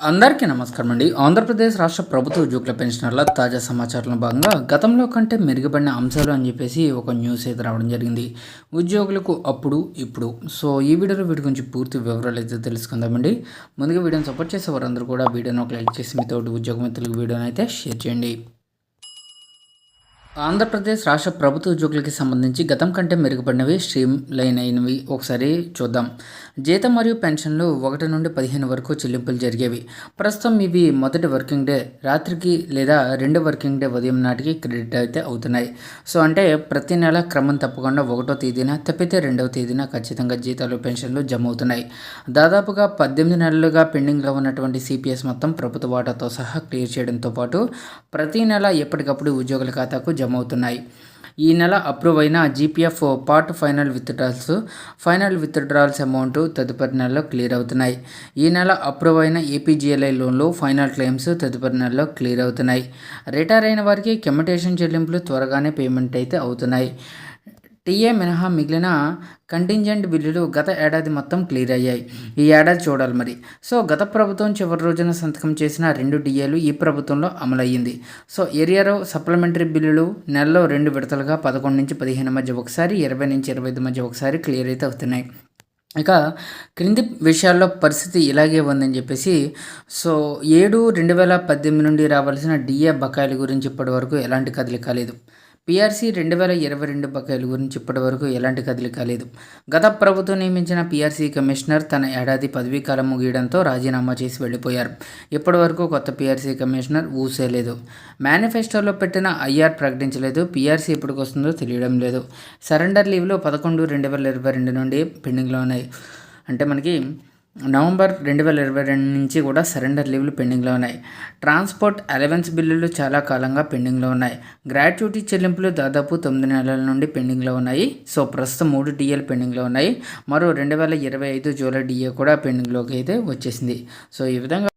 అందరికీ నమస్కారం అండి. ఆంధ్రప్రదేశ్ రాష్ట్ర ప్రభుత్వ ఉద్యోగుల పెన్షనర్ల తాజా సమాచారంలో భాగంగా గతంలో కంటే మెరుగుపడిన అంశాలు అని చెప్పేసి ఒక న్యూస్ అయితే రావడం జరిగింది. ఉద్యోగులకు అప్పుడు ఇప్పుడు. సో ఈ వీడియోలో వీటి గురించి పూర్తి వివరాలు అయితే తెలుసుకుందామండి. ముందుగా వీడియోని సపోర్ట్ చేసే వారందరూ కూడా వీడియోని ఒక లైక్ చేసి మీతో ఉద్యోగ మిత్రులకు వీడియోని అయితే షేర్ చేయండి. ఆంధ్రప్రదేశ్ రాష్ట్ర ప్రభుత్వ ఉద్యోగులకి సంబంధించి గతం కంటే మెరుగుపడినవి స్ట్రీమ్ లైన్ అయినవి ఒకసారి చూద్దాం. జీతం మరియు పెన్షన్లు ఒకటి నుండి పదిహేను వరకు చెల్లింపులు జరిగేవి. ప్రస్తుతం ఇవి మొదటి వర్కింగ్ డే. రాత్రికి లేదా రెండు వర్కింగ్ డే ఉదయం నాటికి క్రెడిట్ అయితే అవుతున్నాయి. సో అంటే ప్రతి నెల క్రమం తప్పకుండా ఒకటో తేదీన తప్పితే రెండవ తేదీన ఖచ్చితంగా జీతాలు పెన్షన్లు జమ అవుతున్నాయి దాదాపుగా పద్దెనిమిది నెలలుగా పెండింగ్లో ఉన్నటువంటి సిపిఎస్ మొత్తం ప్రభుత్వ వాటాతో సహా క్లియర్ చేయడంతో పాటు ప్రతి నెల ఎప్పటికప్పుడు ఉద్యోగుల ఖాతాకు జమవుతున్నాయి ఈ నెల అప్రూవ్ అయిన GPF part final withdrawals final withdrawals amount తదుపరి నెలలో క్లియర్ అవుతున్నాయి. ఈ నెల అప్రూవ్ అయిన ఏపీజీఎల్ఐ లోన్లు ఫైనల్ క్లెయిమ్స్ తదుపరి నెలలో క్లియర్ అవుతున్నాయి. రిటైర్ అయిన వారికి కెమిటేషన్ చెల్లింపులు త్వరగానే పేమెంట్ అయితే అవుతున్నాయి. టీఏ మినహా మిగిలిన కంటింజెంట్ బిల్లులు గత ఏడాది మొత్తం క్లియర్ అయ్యాయి. ఈ ఏడాది చూడాలి మరి. సో గత ప్రభుత్వం చివరి రోజున సంతకం చేసిన రెండు డిఏలు ఈ ప్రభుత్వంలో అమలయ్యింది. సో ఏరియాలో సప్లిమెంటరీ బిల్లులు నెలలో రెండు విడతలుగా పదకొండు నుంచి పదిహేను మధ్య ఒకసారి ఇరవై నుంచి ఇరవై ఐదు మధ్య ఒకసారి క్లియర్ అయితే అవుతున్నాయి. ఇక క్రింది విషయాల్లో పరిస్థితి ఇలాగే ఉందని చెప్పేసి సో ఏడు రెండు వేల పద్దెనిమిది నుండి రావాల్సిన డిఏ బకాయిల గురించి ఇప్పటి వరకు ఎలాంటి కదలిక లేదు. పీఆర్సీ రెండు వేల ఇరవై రెండు బకాయిల గురించి ఇప్పటి వరకు ఎలాంటి కదలిక లేదు గత ప్రభుత్వం నియమించిన పీఆర్సీ కమిషనర్ తన ఏడాది పదవీ కాలం ముగియడంతో రాజీనామా చేసి వెళ్ళిపోయారు. ఇప్పటివరకు కొత్త పీఆర్సీ కమిషనర్ ఊసేలేదు మేనిఫెస్టోలో పెట్టిన ఐఆర్ ప్రకటించలేదు. పీఆర్సీ ఎప్పటికి వస్తుందో తెలియడం లేదు. సరెండర్ లీవ్లో పదకొండు రెండు వేల ఇరవై రెండు నుండి పెండింగ్లో ఉన్నాయి. అంటే మనకి నవంబర్ రెండు వేల ఇరవై రెండు నుంచి కూడా సరెండర్ లీవ్లు పెండింగ్లో ఉన్నాయి. ట్రాన్స్పోర్ట్ అలవెన్స్ బిల్లులు చాలా కాలంగా పెండింగ్లో ఉన్నాయి. గ్రాట్యుటీ చెల్లింపులు దాదాపు తొమ్మిది నెలల నుండి పెండింగ్లో ఉన్నాయి. సో ప్రస్తుతం మూడు డిఏలు పెండింగ్లో ఉన్నాయి. మరో రెండు వేల ఇరవై ఐదు జూలై డిఏ కూడా పెండింగ్లోకి అయితే వచ్చేసింది. సో ఈ విధంగా